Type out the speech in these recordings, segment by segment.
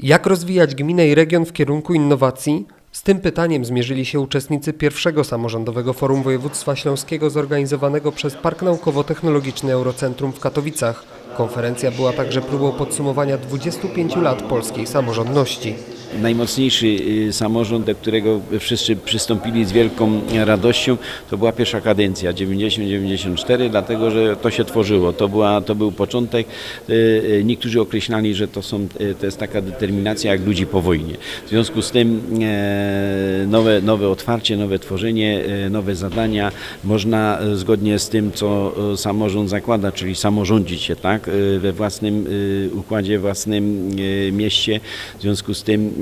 Jak rozwijać gminę i region w kierunku innowacji? Z tym pytaniem zmierzyli się uczestnicy pierwszego samorządowego forum województwa śląskiego zorganizowanego przez Park Naukowo-Technologiczny Eurocentrum w Katowicach. Konferencja była także próbą podsumowania 25 lat polskiej samorządności. Najmocniejszy y, samorząd, do którego wszyscy przystąpili z wielką radością, to była pierwsza kadencja 90-94, dlatego że to się tworzyło. To, była, to był początek. Y, y, Niektórzy określali, że to, są, to jest taka determinacja jak ludzi po wojnie. W związku z tym e, nowe, nowe otwarcie, nowe tworzenie, e, nowe zadania można e, zgodnie z tym, co samorząd zakłada, czyli samorządzić się tak, we własnym układzie, własnym mieście. W związku z tym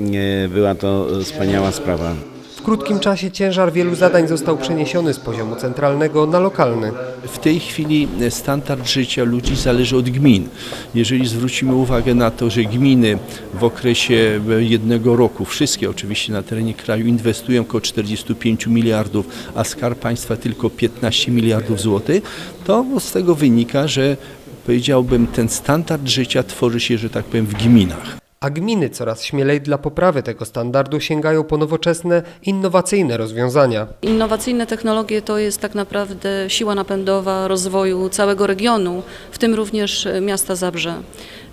była to wspaniała sprawa. W krótkim czasie ciężar wielu zadań został przeniesiony z poziomu centralnego na lokalny. W tej chwili standard życia ludzi zależy od gmin. Jeżeli zwrócimy uwagę na to, że gminy w okresie jednego roku, wszystkie oczywiście na terenie kraju, inwestują około 45 miliardów, a skarb państwa tylko 15 miliardów złotych, to z tego wynika, że powiedziałbym, ten standard życia tworzy się, że tak powiem, w gminach. A gminy coraz śmielej dla poprawy tego standardu sięgają po nowoczesne, innowacyjne rozwiązania. Innowacyjne technologie to jest tak naprawdę siła napędowa rozwoju całego regionu, w tym również miasta Zabrze.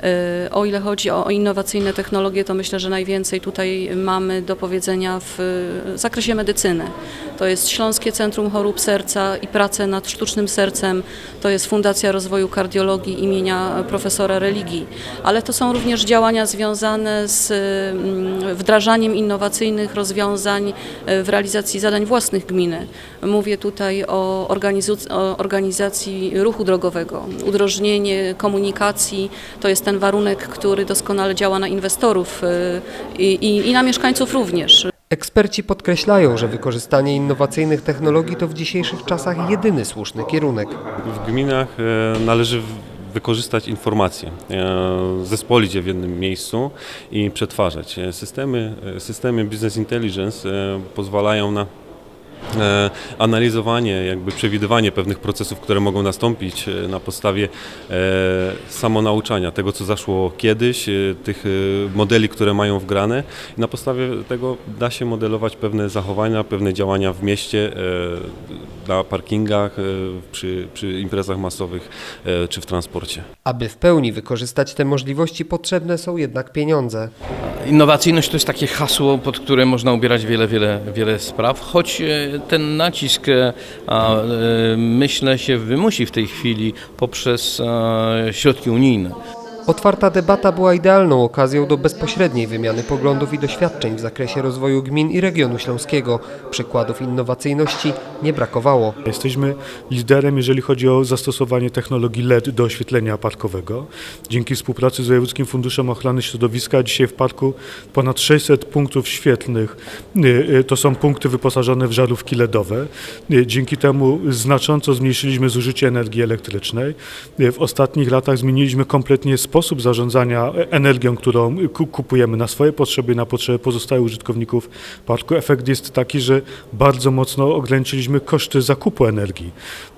E, O ile chodzi o innowacyjne technologie, to myślę, że najwięcej tutaj mamy do powiedzenia w zakresie medycyny. To jest Śląskie Centrum Chorób Serca i prace nad sztucznym sercem, to jest Fundacja Rozwoju Kardiologii imienia profesora religii, ale to są również działania związane z mm, wdrażaniem innowacyjnych rozwiązań e, w realizacji zadań własnych gminy. Mówię tutaj o, organizacji ruchu drogowego, udrożnienie komunikacji, to jest ten warunek, który doskonale działa na inwestorów e, i, i, i na mieszkańców również. Eksperci podkreślają, że wykorzystanie innowacyjnych technologii to w dzisiejszych czasach jedyny słuszny kierunek. W gminach e, należy wykorzystać informacje, e, zespolić je w jednym miejscu i przetwarzać. E, Systemy, e, systemy Business Intelligence pozwalają na analizowanie, jakby przewidywanie pewnych procesów, które mogą nastąpić e, na podstawie e, samonauczania, tego co zaszło kiedyś, e, tych e, modeli, które mają wgrane i na podstawie tego da się modelować pewne zachowania, pewne działania w mieście, e, na parkingach, e, przy, przy imprezach masowych e, czy w transporcie. Aby w pełni wykorzystać te możliwości, potrzebne są jednak pieniądze. Innowacyjność to jest takie hasło, pod które można ubierać wiele, wiele, wiele spraw, choć e, ten nacisk, e, e, myślę, się wymusi w tej chwili poprzez e, środki unijne. Otwarta debata była idealną okazją do bezpośredniej wymiany poglądów i doświadczeń w zakresie rozwoju gmin i regionu śląskiego. Przykładów innowacyjności nie brakowało. Jesteśmy liderem, jeżeli chodzi o zastosowanie technologii LED do oświetlenia parkowego. Dzięki współpracy z Wojewódzkim Funduszem Ochrony Środowiska dzisiaj w parku ponad 600 punktów świetlnych. Y, y, To są punkty wyposażone w żarówki LEDowe. Y, Dzięki temu znacząco zmniejszyliśmy zużycie energii elektrycznej. W ostatnich latach zmieniliśmy kompletnie sposób zarządzania energią, którą ku- kupujemy na swoje potrzeby na potrzeby pozostałych użytkowników parku. Efekt jest taki, że bardzo mocno ograniczyliśmy koszty zakupu energii.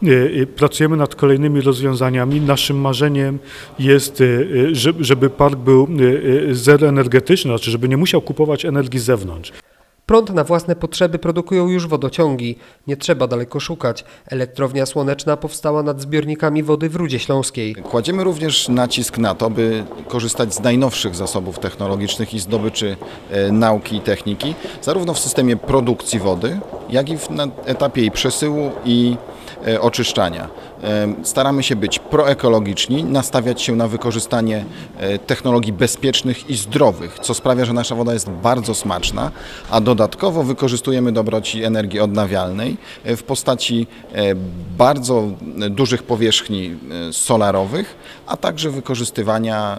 Y, y, Pracujemy nad kolejnymi rozwiązaniami. Naszym marzeniem jest, że- żeby park był zeroenergetyczny, znaczy żeby nie musiał kupować energii z zewnątrz. Prąd na własne potrzeby produkują już wodociągi. Nie trzeba daleko szukać. Elektrownia słoneczna powstała nad zbiornikami wody w Rudzie Śląskiej. Kładziemy również nacisk na to, by korzystać z najnowszych zasobów technologicznych i zdobyczy e, nauki i techniki, zarówno w systemie produkcji wody, jak i na etapie jej przesyłu i oczyszczania. E, Staramy się być proekologiczni, nastawiać się na wykorzystanie e, technologii bezpiecznych i zdrowych, co sprawia, że nasza woda jest bardzo smaczna, a dodatkowo wykorzystujemy dobroci energii odnawialnej e, w postaci bardzo dużych powierzchni solarowych, a także wykorzystywania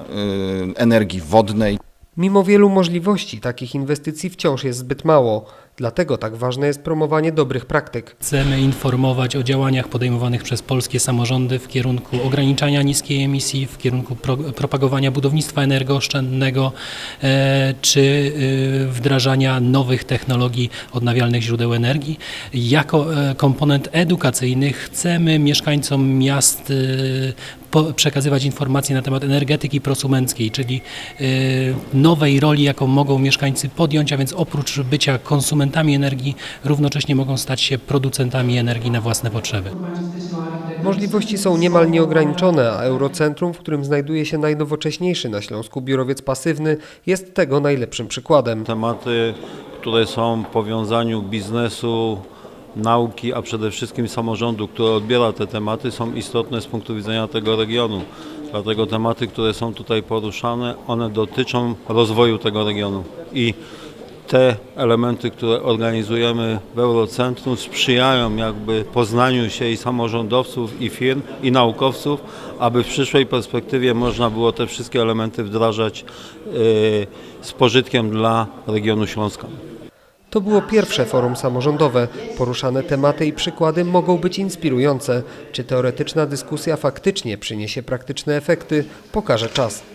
energii wodnej. Mimo wielu możliwości takich inwestycji wciąż jest zbyt mało. Dlatego tak ważne jest promowanie dobrych praktyk. Chcemy informować o działaniach podejmowanych przez polskie samorządy w kierunku ograniczania niskiej emisji, w kierunku pro, propagowania budownictwa energooszczędnego e, czy e, wdrażania nowych technologii odnawialnych źródeł energii. Jako e, komponent edukacyjny chcemy mieszkańcom miast e, po, przekazywać informacje na temat energetyki prosumenckiej, czyli e, nowej roli, jaką mogą mieszkańcy podjąć, a więc oprócz bycia konsumentami energii, równocześnie mogą stać się producentami energii na własne potrzeby. Możliwości są niemal nieograniczone, a Eurocentrum, w którym znajduje się najnowocześniejszy na Śląsku biurowiec pasywny, jest tego najlepszym przykładem. Tematy, które są w powiązaniu biznesu, nauki, a przede wszystkim samorządu, który odbiera te tematy, są istotne z punktu widzenia tego regionu. Dlatego tematy, które są tutaj poruszane, one dotyczą rozwoju tego regionu. I te elementy, które organizujemy w Eurocentrum sprzyjają jakby poznaniu się i samorządowców, i firm, i naukowców, aby w przyszłej perspektywie można było te wszystkie elementy wdrażać yy, z pożytkiem dla regionu Śląska. To było pierwsze forum samorządowe. Poruszane tematy i przykłady mogą być inspirujące. Czy teoretyczna dyskusja faktycznie przyniesie praktyczne efekty, pokaże czas.